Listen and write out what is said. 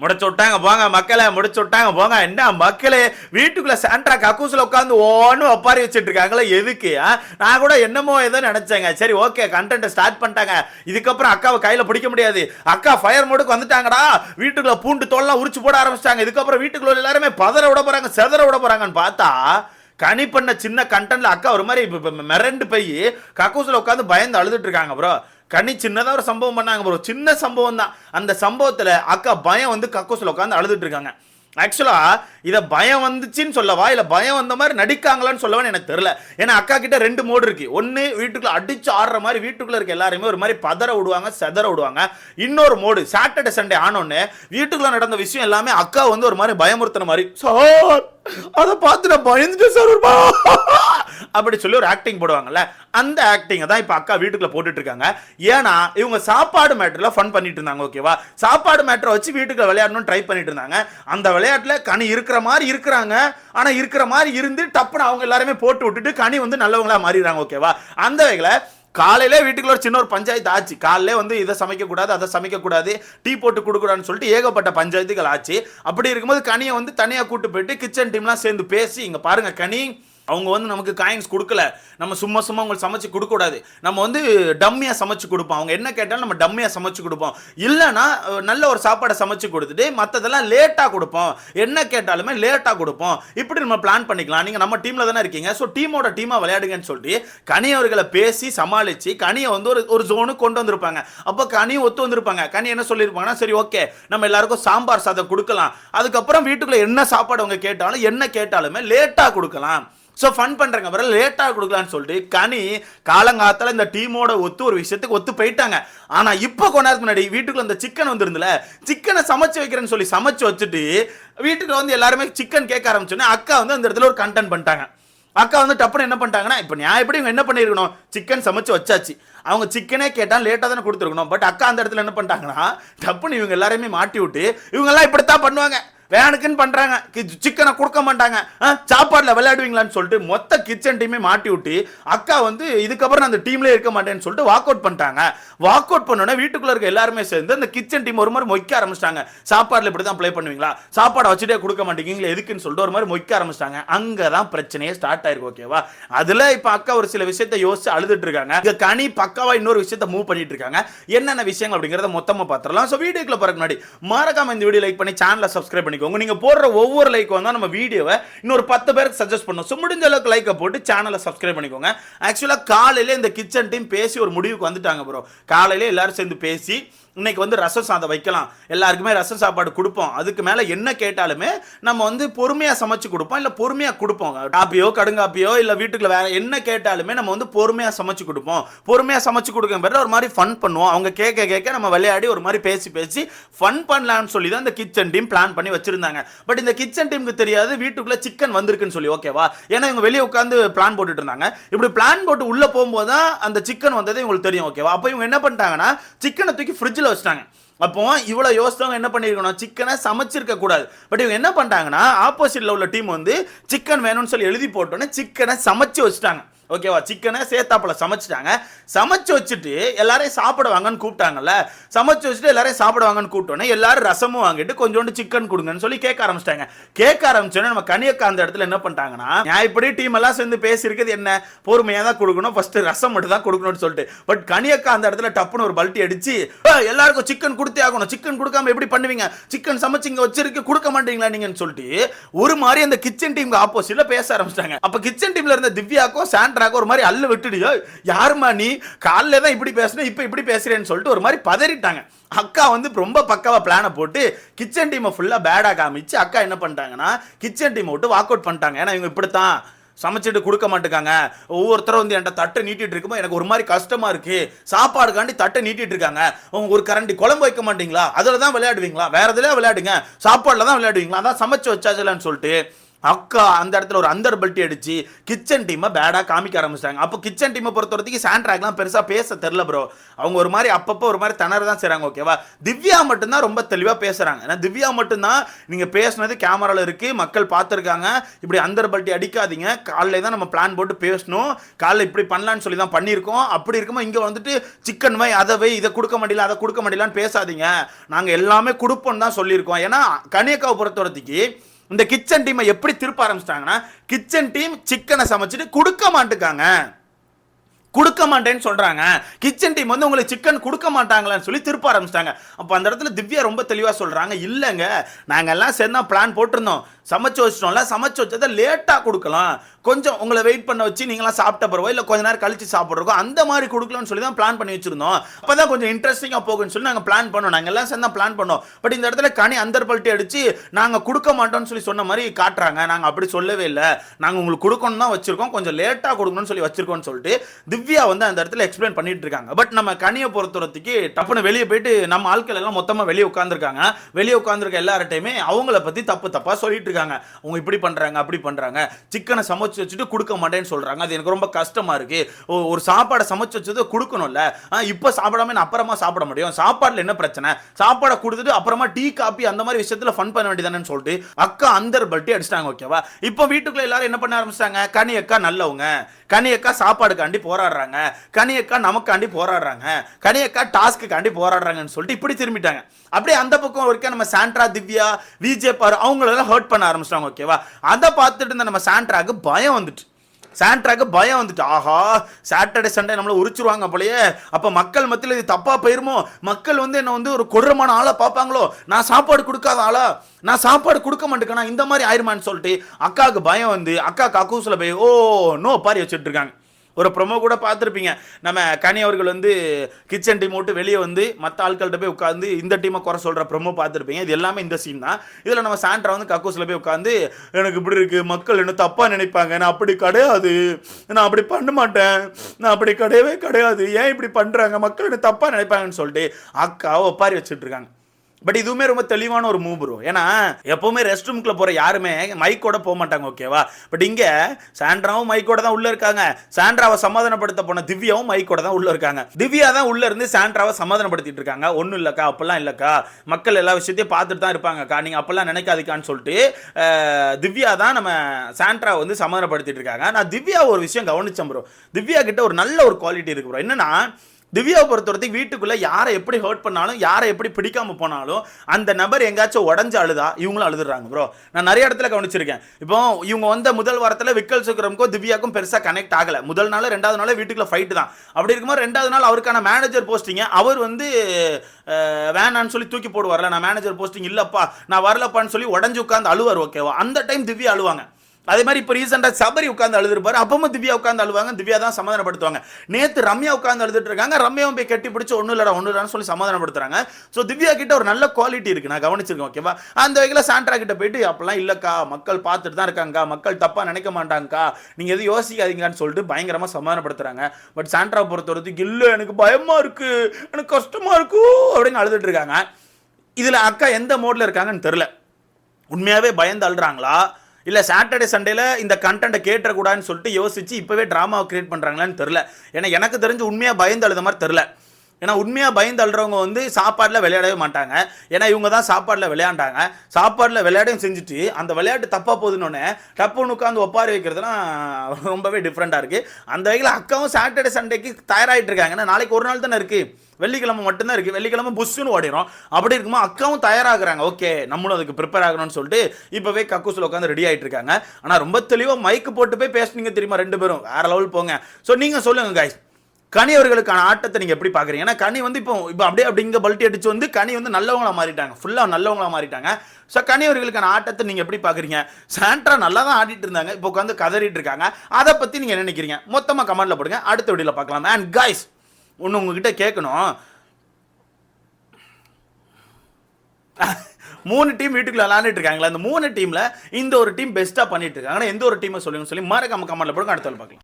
முடிச்சு விட்டாங்க போங்க மக்களை முடிச்சு விட்டாங்க போங்க. என்ன மக்களே வீட்டுக்குள்ள சாண்ட்ரா கக்கூசில் உட்காந்து ஓன்னு ஒப்பாரி வச்சுட்டு இருக்காங்களே எதுக்கு நான் கூட என்னமோ ஏதோ நினைச்சேங்க. சரி ஓகே கண்டென்ட் ஸ்டார்ட் பண்ணிட்டாங்க. இதுக்கப்புறம் அக்காவை கையில பிடிக்க முடியாது. அக்கா ஃபயர் மோடுக்கு வந்துட்டாங்கடா. வீட்டுக்குள்ள பூண்டு தோல்லாம் உரிச்சு போட ஆரம்பிச்சிட்டாங்க. இதுக்கப்புறம் வீட்டுக்குள்ள எல்லாருமே பதற விட போறாங்க செதற விட போறாங்கன்னு பார்த்தா கனி பண்ண சின்ன கண்டென்ட்ல அக்கா ஒரு மாதிரி மிரண்டு போய் கக்கூசில் உட்காந்து பயந்து அழுதுட்டு இருக்காங்க ப்ரோ கனி சின்னதாக ஒரு சம்பவம் பண்ணாங்க ப்ரோ சின்ன சம்பவம் தான். அந்த சம்பவத்தில் அக்கா பயம் வந்து கக்கோசில் உட்காந்து அழுதுட்டு இருக்காங்க. ஆக்சுவலாக இதை பயம் வந்துச்சுன்னு சொல்லவா? இல்லை பயம் வந்த மாதிரி நடிக்காங்களான்னு சொல்லவான்னு எனக்கு தெரில ஏன்னா அக்கா கிட்ட ரெண்டு மோடு இருக்கு. ஒன்று வீட்டுக்குள்ள அடிச்சு ஆடுற மாதிரி வீட்டுக்குள்ள இருக்க எல்லாருமே ஒரு மாதிரி பதற விடுவாங்க செதற விடுவாங்க. இன்னொரு மோடு சாட்டர்டே சண்டே ஆனோடனே வீட்டுக்குள்ள நடந்த விஷயம் எல்லாமே அக்கா வந்து ஒரு மாதிரி பயமுறுத்தின மாதிரி. சார்! அதை பார்த்து நான் பயந்துட்டேன் சார் ஒரு அப்படி சொல்லி ஒரு ஆக்டிங் போடுவாங்கல்ல அந்த ஆக்டிங்கை தான் இப்போ அக்கா வீட்டுக்குள்ள போட்டுட்டு இருக்காங்க ஏன்னா இவங்க சாப்பாடு மேட்டரில் ஃபன் பண்ணிட்டு இருந்தாங்க ஓகேவா சாப்பாடு மேட்டரை வச்சு வீட்டுக்குள்ள விளையாடணும்னு ட்ரை பண்ணிட்டு இருந்தாங்க. அந்த விளையாட்டில் கனி இருக்கிற மாதிரி இருக்கிறாங்க. ஆனால் இருக்கிற மாதிரி இருந்து டப்புன்னு அவங்க எல்லாருமே போட்டு விட்டுட்டு கனி வந்து நல்லவங்களா மாறிடுறாங்க ஓகேவா அந்த வகையில் காலையில வீட்டுக்குள்ள ஒரு சின்ன ஒரு பஞ்சாயத்து ஆச்சு. காலையில வந்து இதை சமைக்க கூடாது அதை சமைக்க கூடாது டீ போட்டு கொடுக்கூடாதுன்னு சொல்லிட்டு ஏகப்பட்ட பஞ்சாயத்துகள் ஆச்சு. அப்படி இருக்கும்போது கனியை வந்து தனியா கூட்டு போயிட்டு கிச்சன் டீம்லாம் சேர்ந்து பேசி இங்க பாருங்க கனி அவங்க வந்து நமக்கு காயின்ஸ் கொடுக்கல. நம்ம சும்மா சும்மா அவங்களுக்கு சமைச்சு கொடுக்கக்கூடாது நம்ம வந்து டம்மியாக சமைச்சு கொடுப்போம். அவங்க என்ன கேட்டாலும் நம்ம டம்மியாக சமைச்சு கொடுப்போம். இல்லைன்னா நல்ல ஒரு சாப்பாடை சமைச்சு கொடுத்துட்டு மற்றதெல்லாம் லேட்டாக கொடுப்போம். என்ன கேட்டாலுமே லேட்டாக கொடுப்போம். இப்படி நம்ம பிளான் பண்ணிக்கலாம். நீங்கள் நம்ம டீமில் தானே இருக்கீங்க. ஸோ டீமோட டீமாக விளையாடுங்கன்னு சொல்லிட்டு கனியவர்களை பேசி சமாளித்து கனியை வந்து ஒரு ஒரு ஜோனுக்கு கொண்டு வந்திருப்பாங்க. அப்போ கனியும் ஒத்து வந்திருப்பாங்க. கனி என்ன சொல்லியிருப்பாங்கன்னா சரி ஓகே நம்ம எல்லாருக்கும் சாம்பார் சாதம் கொடுக்கலாம். அதுக்கப்புறம் வீட்டுக்குள்ளே என்ன சாப்பாடு அவங்க கேட்டாலும் என்ன கேட்டாலுமே லேட்டாக கொடுக்கலாம். ஸோ ஃபன் பண்ணுறங்க வர லேட்டாக கொடுக்கலான்னு சொல்லிட்டு கனி காலங்காத்தால இந்த டீமோட ஒத்து ஒரு விஷயத்துக்கு ஒத்து போயிட்டாங்க. ஆனால் இப்போ கொஞ்ச நேரத்துக்கு முன்னாடி வீட்டுக்குள்ள அந்த சிக்கன் வந்துருந்துல சிக்கனை சமைச்சு வைக்கிறேன்னு சொல்லி சமைச்சு வச்சுட்டு வீட்டுக்குள்ள வந்து எல்லாருமே சிக்கன் கேட்க ஆரம்பிச்சோன்னே அக்கா வந்து அந்த இடத்துல ஒரு கண்டென்ட் பண்ணிட்டாங்க. அக்கா வந்து டப்புன்னு என்ன பண்ணிட்டாங்கன்னா இப்போ நான் எப்படி இவங்க என்ன பண்ணியிருக்கணும்? சிக்கன் சமைச்சு வச்சாச்சு. அவங்க சிக்கனே கேட்டால் லேட்டாக தானே கொடுத்துருக்கணும். பட் அக்கா அந்த இடத்துல என்ன பண்ணிட்டாங்கன்னா டப்புன்னு இவங்க எல்லாரையுமே மாட்டி விட்டு இவங்கெல்லாம் இப்படித்தான் பண்ணுவாங்க. வேனுக்குன்னு பண்ணுறாங்க சிக்கனை கொடுக்க மாட்டாங்க. ஆ, விளையாடுவீங்களான்னு சொல்லிட்டு மொத்த கிச்சன் டீமே மாட்டி விட்டு அக்கா வந்து இதுக்கப்புறம் நான் அந்த டீம்லேயே இருக்க மாட்டேன்னு சொல்லிட்டு வாக் அவுட் பண்ணிட்டாங்க. வாக் அவுட் பண்ணோன்னே வீட்டுக்குள்ள இருக்க எல்லாருமே சேர்ந்து அந்த கிச்சன் டீம் ஒரு மாதிரி மொய்க்க ஆரம்பிச்சிட்டாங்க. சாப்பாடில் இப்படி தான் ப்ளே பண்ணுவீங்களா? சாப்பாடை வச்சுட்டே கொடுக்க மாட்டேங்கிறீங்களா எதுக்குன்னு சொல்லிட்டு ஒரு மாதிரி மொய்க்க ஆரம்பிச்சிட்டாங்க. அங்கே தான் பிரச்சனையே ஸ்டார்ட் ஆயிருக்கு ஓகேவா அதில் இப்போ அக்கா ஒரு சில விஷயத்தை யோசிச்சு அழுதுட்டு இருக்காங்க. இங்கே கனி பக்காவாக இன்னொரு விஷயத்தை மூவ் பண்ணிட்டு இருக்காங்க. என்னென்ன விஷயங்கள் அப்படிங்கிறத மொத்தமாக பார்த்துடலாம். ஸோ வீடியோக்குள்ள போகிறக்கு முன்னாடி மறக்காம இந்த வீடியோ லைக் பண்ணி சேனலை சப்ஸ்கிரைப் பண்ணி பண்ணிக்கோங்க. நீங்கள் போடுற ஒவ்வொரு லைக் வந்தால் நம்ம வீடியோவை இன்னொரு பத்து பேருக்கு சஜஸ்ட் பண்ணும். ஸோ முடிஞ்ச அளவுக்கு லைக்கை போட்டு சேனலை சப்ஸ்கிரைப் பண்ணிக்கோங்க. ஆக்சுவலாக காலையில் இந்த கிச்சன் டீம் பேசி ஒரு முடிவுக்கு வந்துட்டாங்க ப்ரோ காலையில் எல்லாரும் சேர்ந்து பேசி இன்னைக்கு வந்து ரசம் சாதம் வைக்கலாம். எல்லாருக்குமே ரசம் சாப்பாடு கொடுப்போம். அதுக்கு மேலே என்ன கேட்டாலுமே நம்ம வந்து பொறுமையாக சமைச்சு கொடுப்போம். இல்லை பொறுமையாக கொடுப்போம். காப்பியோ கடுங்காப்பியோ இல்லை வீட்டுக்குள்ள வேற என்ன கேட்டாலுமே நம்ம வந்து பொறுமையாக சமைச்சு கொடுப்போம். பொறுமையாக சமைச்சு கொடுக்க பேர்ல ஒரு மாதிரி ஃபன் பண்ணுவோம். அவங்க கேட்க கேட்க நம்ம விளையாடி ஒரு மாதிரி பேசி பேசி ஃபன் பண்ணலாம்னு சொல்லி தான் இந்த கிச்சன் டீம் பிளான் பண்ணி வச்சு வச்சிருந்தாங்க. பட் இந்த கிச்சன் டீமுக்கு தெரியாது வீட்டுக்குள்ள சிக்கன் வந்திருக்குன்னு சொல்லி ஓகேவா ஏன்னா இவங்க வெளியே உட்காந்து பிளான் போட்டுட்டு இருந்தாங்க. இப்படி பிளான் போட்டு உள்ள போகும்போது தான் அந்த சிக்கன் வந்தது இவங்களுக்கு தெரியும் ஓகேவா அப்போ இவங்க என்ன பண்ணிட்டாங்கன்னா சிக்கனை தூக்கி ஃப்ரிட்ஜில் வச்சிட்டாங்க. அப்போ இவ்வளோ யோசித்தவங்க என்ன பண்ணியிருக்கணும் சிக்கனை சமைச்சிருக்க கூடாது. பட் இவங்க என்ன பண்ணிட்டாங்கன்னா ஆப்போசிட்ல உள்ள டீம் வந்து சிக்கன் வேணும்னு சொல்லி எழுதி போட்டோன்னே சிக்கனை சமைச்சு வச்சுட்டாங்க. ஓகேவா? சிக்கனை சேத்தாப்பில் சமைச்சிட்டாங்க. சமைச்சு வச்சுட்டு எல்லாரையும் சாப்பிட வாங்கன்னு கூப்பிட்டாங்கல்ல? சமைச்சு வச்சுட்டு எல்லாரையும் சாப்பிட வாங்கன்னு கூப்பிட்டோன்னே எல்லாரும் ரசமும் வாங்கிட்டு கொஞ்சோண்டு சிக்கன் கொடுங்கன்னு சொல்லி கேட்க ஆரம்பிச்சிட்டாங்க. கேட்க ஆரம்பிச்சோன்னே நம்ம கனியக்கா அந்த இடத்துல என்ன பண்ணிட்டாங்கன்னா நான் இப்படி டீம் எல்லாம் சேர்ந்து பேசியிருக்கிறது என்ன? பொறுமையாக தான் கொடுக்கணும். ஃபர்ஸ்ட் ரசம் மட்டும் தான் கொடுக்கணும்னு சொல்லிட்டு. பட் கனியக்கா அந்த இடத்துல டப்புன்னு ஒரு பல்ட்டி அடிச்சு எல்லாருக்கும் சிக்கன் கொடுத்தே ஆகணும். சிக்கன் கொடுக்காம எப்படி பண்ணுவீங்க? சிக்கன் சமைச்சு இங்கே வச்சிருக்கு கொடுக்க மாட்டீங்களா நீங்கன்னு சொல்லிட்டு ஒரு மாதிரி அந்த கிச்சன் டீமுக்கு ஆப்போசிட்ல பேச ஆரம்பிச்சிட்டாங்க. அப்போ கிச்சன் டீம்ல இருந்த திவ்யாக்கும் சாண்ட்ராக்கும் ஒரு மாதிரி அல்லு விட்டுடியோ யாருமா நீ? காலைல தான் இப்படி பேசணும் இப்போ இப்படி பேசுறேன்னு சொல்லிட்டு ஒரு மாதிரி பதறிட்டாங்க. அக்கா வந்து ரொம்ப பக்காவாக பிளானை போட்டு கிச்சன் டீமை ஃபுல்லாக பேடாக காமிச்சு அக்கா என்ன பண்ணிட்டாங்கன்னா கிச்சன் டீமை விட்டு வாக் அவுட் பண்ணிட்டாங்க. ஏன்னா இவங்க இப்படித்தான் சமைச்சிட்டு கொடுக்க மாட்டேங்காங்க. ஒவ்வொருத்தரும் வந்து என்கிட்ட தட்டை நீட்டிட்டு இருக்கும்போது எனக்கு ஒரு மாதிரி கஷ்டமாக இருக்குது சாப்பாடுக்காண்டி தட்டை நீட்டிட்டு இருக்காங்க. ஒரு கரண்டி குழம்பு வைக்க மாட்டீங்களா? அதில் தான் விளையாடுவீங்களா? வேறு எதுல விளையாடுங்க. சாப்பாடில் தான் விளையாடுவீங்களா? அதான் சமைச்சு வச்சாச்சலான்னு சொல்லிட்டு அக்கா அந்த இடத்துல ஒரு அந்தர் பல்ட்டி அடிச்சு கிச்சன் டீமை பேடா காமிக்க ஆரம்பிச்சிட்டாங்க. அப்போ கிச்சன் டீமை பொறுத்த வரைக்கும் சாண்ட்ராக்லாம் பெருசாக பேச தெரில ப்ரோ அவங்க ஒரு மாதிரி அப்பப்போ ஒரு மாதிரி திணற தான் செய்கிறாங்க ஓகேவா திவ்யா மட்டும்தான் ரொம்ப தெளிவாக பேசுகிறாங்க ஏன்னா திவ்யா மட்டும்தான் நீங்கள் பேசுனது கேமராவில் இருக்குது மக்கள் பார்த்துருக்காங்க. இப்படி அந்தர் பல்ட்டி அடிக்காதீங்க. காலையில் தான் நம்ம பிளான் போட்டு பேசணும். காலைல இப்படி பண்ணலான்னு சொல்லி தான் பண்ணியிருக்கோம். அப்படி இருக்கும்போது இங்கே வந்துட்டு சிக்கன் வை அதை வை இதை கொடுக்க முடியல அதை கொடுக்க முடியலான்னு பேசாதீங்க. நாங்கள் எல்லாமே கொடுப்போம்னு தான் சொல்லியிருக்கோம். ஏன்னா கனியக்காவை பொறுத்த வரைக்கும் இந்த கிச்சன் டீமை எப்படி திருப்ப ஆரம்பிச்சிட்டாங்கன்னா கிச்சன் டீம் சிக்கனை சமைச்சிட்டு கொடுக்க மாட்டுக்காங்க. கொடுக்க மாட்டேன்னு சொல்றாங்க. கிச்சன் டீம் வந்து உங்களுக்கு சிக்கன் கொடுக்க மாட்டாங்களான்னு சொல்லி திருப்ப ஆரம்பிச்சிட்டாங்க. அப்போ அந்த இடத்துல திவ்யா ரொம்ப தெளிவாக சொல்றாங்க இல்லைங்க நாங்கள் எல்லாம் சேர்ந்தா பிளான் போட்டிருந்தோம். சமைச்சு வச்சிட்டோம்ல சமைச்சு வச்சதை லேட்டாக கொடுக்கலாம். கொஞ்சம் உங்களை வெயிட் பண்ண வச்சு நீங்களாம் சாப்பிட்ட பிறவோ இல்லை கொஞ்ச நேரம் கழிச்சு சாப்பிட்றோம் அந்த மாதிரி கொடுக்கலாம்னு சொல்லி தான் பிளான் பண்ணி வச்சிருந்தோம். அப்பதான் கொஞ்சம் இன்ட்ரெஸ்டிங்காக போகும்னு சொல்லி நாங்கள் பிளான் பண்ணோம். நாங்கள் எல்லாம் சேர்ந்தா பிளான் பண்ணோம். பட் இந்த இடத்துல கனி அந்தர் பல்ட்டி அடிச்சு நாங்கள் கொடுக்க மாட்டோம்னு சொல்லி சொன்ன மாதிரி காட்டுறாங்க. நாங்கள் அப்படி சொல்லவே இல்லை. நாங்கள் உங்களுக்கு கொடுக்கணும் தான் வச்சிருக்கோம். கொஞ்சம் லேட்டாக கொடுக்கணும்னு சொல்லி வச்சிருக்கோம்னு சொல்லிட்டு திவ்யா வந்து அந்த இடத்துல எக்ஸ்பிளைன் பண்ணிட்டு இருக்காங்க பட் நம்ம கனியை பொறுத்தவரைக்கு டப்புன்னு வெளியே போயிட்டு நம்ம ஆட்கள் எல்லாம் மொத்தமாக வெளியே உட்காந்துருக்காங்க வெளியே உட்காந்துருக்க எல்லார்ட்டையுமே அவங்கள பற்றி தப்பு தப்பாக சொல்லிட்டு இருக்காங்க அவங்க இப்படி பண்ணுறாங்க அப்படி பண்ணுறாங்க சிக்கனை சமைச்சு வச்சுட்டு கொடுக்க மாட்டேன்னு சொல்கிறாங்க அது எனக்கு ரொம்ப கஷ்டமாக இருக்கு. ஒரு சாப்பாடை சமைச்சு வச்சது கொடுக்கணும்ல. இப்போ சாப்பிடாம நான் அப்புறமா சாப்பிட முடியும். சாப்பாட்டில் என்ன பிரச்சனை? சாப்பாடை கொடுத்துட்டு அப்புறமா டீ காப்பி அந்த மாதிரி விஷயத்துல ஃபன் பண்ண வேண்டியதானேன்னு சொல்லிட்டு அக்கா அந்தர் பல்ட்டி அடிச்சிட்டாங்க ஓகேவா இப்போ வீட்டுக்குள்ளே எல்லாரும் என்ன பண்ண ஆரம்பிச்சிட்டாங்க? கனி அக்கா நல்லவங்க. கனி அக்கா சாப்பாடுக்காண்டி போராடுறாங்க. கனி அக்கா நமக்காண்டி போராடுறாங்க. கனி அக்கா டாஸ்க்குக்காண்டி போராடுறாங்கன்னு சொல்லிட்டு இப்படி திரும்பிட்டாங்க. அப்படியே அந்த பக்கம் இருக்க நம்ம சாண்ட்ரா திவ்யா விஜே பாரு அவங்களெல்லாம் ஹர்ட் பண்ண ஆரம்பிச்சிட்டாங்க ஓகேவா அதை பார்த்துட்டு இருந்த நம்ம சாண்ட்ராக்கு பயம் வந்துட்டு. சாண்ட்ராக்கு பயம் வந்துட்டு. ஆஹா சாட்டர்டே சண்டே நம்மளை உரிச்சிருவாங்க போலயே. அப்போ மக்கள் மத்தியில் இது தப்பாக போயிருமோ? மக்கள் வந்து என்னை வந்து ஒரு கொடூரமான ஆளை பார்ப்பாங்களோ? நான் சாப்பாடு கொடுக்காத ஆளா? நான் சாப்பாடு கொடுக்க மாட்டேக்கனா இந்த மாதிரி ஆயிருமான்னு சொல்லிட்டு அக்காவுக்கு பயம் வந்து அக்கா அக்கூசில் போய் ஓ நோ பாரி வச்சுட்டு இருக்காங்க. ஒரு ப்ரொமோ கூட பார்த்துருப்பீங்க. நம்ம கனி அவர்கள் வந்து கிச்சன் டீம் விட்டு வெளியே வந்து மற்ற ஆட்கள்கிட்ட போய் உட்காந்து இந்த டீமை குறை சொல்கிற ப்ரொமோ பார்த்துருப்பீங்க. இது எல்லாமே இந்த சீன் தான். இதில் நம்ம சாண்ட்ரா வந்து கக்கூஸில் போய் உட்காந்து எனக்கு இப்படி இருக்குது மக்கள் என்ன தப்பாக நினைப்பாங்க? நான் அப்படி கிடையாது. நான் அப்படி பண்ண மாட்டேன். நான் அப்படி கிடையவே கிடையாது. ஏன் இப்படி பண்ணுறாங்க மக்கள் என்ன தப்பாக நினைப்பாங்கன்னு சொல்லிட்டு அக்காவை ஒப்பாரி வச்சுட்டு இருக்காங்க. பட் இதுவுமே ரொம்ப தெளிவான ஒரு மூவ் ப்ரோ ஏன்னா எப்பவுமே ரெஸ்ட் ரூம்குள்ள போற யாருமே மைக்கோட போக மாட்டாங்க ஓகேவா பட் இங்க சாண்ட்ராவும் மைக்கோட தான் உள்ள இருக்காங்க. சாண்ட்ராவை சமாதானப்படுத்த போன திவ்யாவும் மைக்கோட தான் உள்ள இருக்காங்க. திவ்யா தான் உள்ள இருந்து சாண்ட்ராவை சமாதானப்படுத்திட்டு இருக்காங்க. ஒன்றும் இல்லக்கா அப்பெல்லாம் இல்லக்கா. மக்கள் எல்லா விஷயத்தையும் பார்த்துட்டு தான் இருப்பாங்கக்கா. நீங்க அப்பெல்லாம் நினைக்காதுக்கான்னு சொல்லிட்டு திவ்யா தான் நம்ம சாண்ட்ரா வந்து சமாதானப்படுத்திட்டு இருக்காங்க. நான் திவ்யா ஒரு விஷயம் கவனிச்சேன் ப்ரோ திவ்யா கிட்ட ஒரு நல்ல ஒரு குவாலிட்டி இருக்கு ப்ரோ என்னன்னா திவ்யாவை பொறுத்த வரைக்கும் யாரை எப்படி ஹர்ட் பண்ணாலும் யாரை எப்படி பிடிக்காமல் போனாலும் அந்த நபர் எங்கேயாச்சும் உடஞ்சு அழுதா இவங்களும் அழுதுறாங்க ப்ரோ நான் நிறைய இடத்துல கவனிச்சிருக்கேன். இப்போ இவங்க வந்த முதல் வாரத்தில் விக்கல் சுக்கரமுக்கும் திவ்யாக்கும் பெருசாக கனெக்ட் ஆகலை. முதல் நாள் ரெண்டாவது நாள் வீட்டுக்குள்ள ஃபைட்டு தான். அப்படி இருக்கும்போது ரெண்டாவது நாள் அவருக்கான மேனேஜர் போஸ்டிங்க அவர் வந்து வேணான்னு சொல்லி தூக்கி போடுவார்ல நான் மேனேஜர் போஸ்டிங் இல்லைப்பா நான் வரலப்பான்னு சொல்லி உடஞ்சு உட்காந்து அழுவார் ஓகேவா அந்த டைம் திவ்யா அழுவாங்க. அதே மாதிரி இப்போ ரீசெண்டாக சபரி உட்காந்து அழுதுருப்பாரு. அப்பவும் திவ்யா உட்காந்து அழுவாங்க. திவ்யா தான் சமாதானப்படுத்துவாங்க. நேத்து ரம்யா உட்காந்து அழுதுட்டு இருக்காங்க. ரம்யாவும் போய் கட்டி பிடிச்சி ஒன்றும் இல்லடா ஒன்றும் இல்லைன்னு சொல்லி சமாதானப்படுத்துறாங்க. ஸோ திவ்யா கிட்ட ஒரு நல்ல குவாலிட்டி இருக்கு. நான் கவனிச்சிருக்கேன் ஓகேவா அந்த வகையில் சாண்ட்ரா கிட்ட போயிட்டு அப்பெல்லாம் இல்லைக்கா மக்கள் பார்த்துட்டு தான் இருக்காங்கக்கா. மக்கள் தப்பாக நினைக்க மாட்டாங்கக்கா. நீங்கள் எதுவும் யோசிக்காதீங்கன்னு சொல்லிட்டு பயங்கரமாக சமாதானப்படுத்துறாங்க. பட் சாண்ட்ரா பொறுத்த வரைக்கும் இல்லை எனக்கு பயமாக இருக்கு. எனக்கு கஷ்டமாக இருக்கும் அப்படின்னு அழுதுட்டு இருக்காங்க. இதில் அக்கா எந்த மோட்ல இருக்காங்கன்னு தெரில உண்மையாகவே பயந்து அழுறாங்களா? இல்லை சாட்டர்டே சண்டேல இந்த கண்டென்ட்டை கேட்டக்கூடாதுன்னு சொல்லிட்டு யோசிச்சு இப்போவே ட்ராமாவை கிரியேட் பண்ணுறாங்களான்னு தெரில ஏன்னா எனக்கு தெரிஞ்சு உண்மையாக பயந்து அழுத மாதிரி தெரில ஏன்னா உண்மையாக பயந்து அழுறவங்க வந்து சாப்பாடில் விளையாடவே மாட்டாங்க. ஏன்னா இவங்க தான் சாப்பாடில் விளையாண்டாங்க. சாப்பாடில் விளையாடையும் செஞ்சுட்டு அந்த விளையாட்டு தப்பாக போகுதுன்னு டப்புன்னு உட்காந்து ஒப்பாரி வைக்கிறதுலாம் ரொம்பவே டிஃப்ரெண்ட்டாக இருக்குது அந்த வகையில் அக்காவும் சாட்டர்டே சண்டேக்கு தயாராகிட்டு இருக்காங்க. ஏன்னா நாளைக்கு ஒரு நாள் தானே இருக்குது வெள்ளிக்கிழமை மட்டும்தான் இருக்கு. வெள்ளிக்கிழமை புஷ்ஷுன்னு ஓடிடும் அப்படி இருக்குமா அக்காவும் தயாராகிறாங்க. ஓகே நம்மளும் அதுக்கு ப்ரிப்பேர் ஆகணும்னு சொல்லிட்டு இப்போவே கக்கூசில் உட்காந்து ரெடி ஆகிட்டு இருக்காங்க. ஆனால் ரொம்ப தெளிவாக மைக்கு போட்டு போய் பேசுனீங்க தெரியுமா ரெண்டு பேரும்? வேற லெவல் போங்க. ஸோ நீங்கள் சொல்லுங்க காய்ஸ் கனி அவர்களுக்கான ஆட்டத்தை நீங்கள் எப்படி பார்க்குறீங்க? ஏன்னா கனி வந்து இப்போ இப்போ அப்படியே அப்படிங்க பல்ட்டி அடிச்சு வந்து கனி வந்து நல்லவங்களா மாறிட்டாங்க. ஃபுல்லாக நல்லவங்களா மாறிட்டாங்க. ஸோ கனி அவர்களுக்கான ஆட்டத்தை நீங்கள் எப்படி பார்க்குறீங்க? சாண்ட்ரா நல்லா தான் ஆடிட்டு இருந்தாங்க. இப்போ உட்காந்து கதறிட்டு இருக்காங்க. அதை பற்றி நீங்கள் என்ன நினைக்கிறீங்க? மொத்தமாக கமெண்ட்டில் போடுங்க. அடுத்த வீடியோவில் பார்க்கலாம். அண்ட் கைஸ் ஒன்று உங்ககிட்ட கேட்கணும் மூணு டீம் வீட்டுக்குள்ள விளையாண்டுட்டு இருக்காங்களா அந்த மூணு டீம்ல இந்த ஒரு டீம் பெஸ்ட்டாக பண்ணிட்டு இருக்காங்க. ஆனால் எந்த ஒரு டீமை சொல்லுங்க சொல்லி மறக்காம கமெண்ட்ல போடுங்க. அடுத்த பார்க்கலாம்.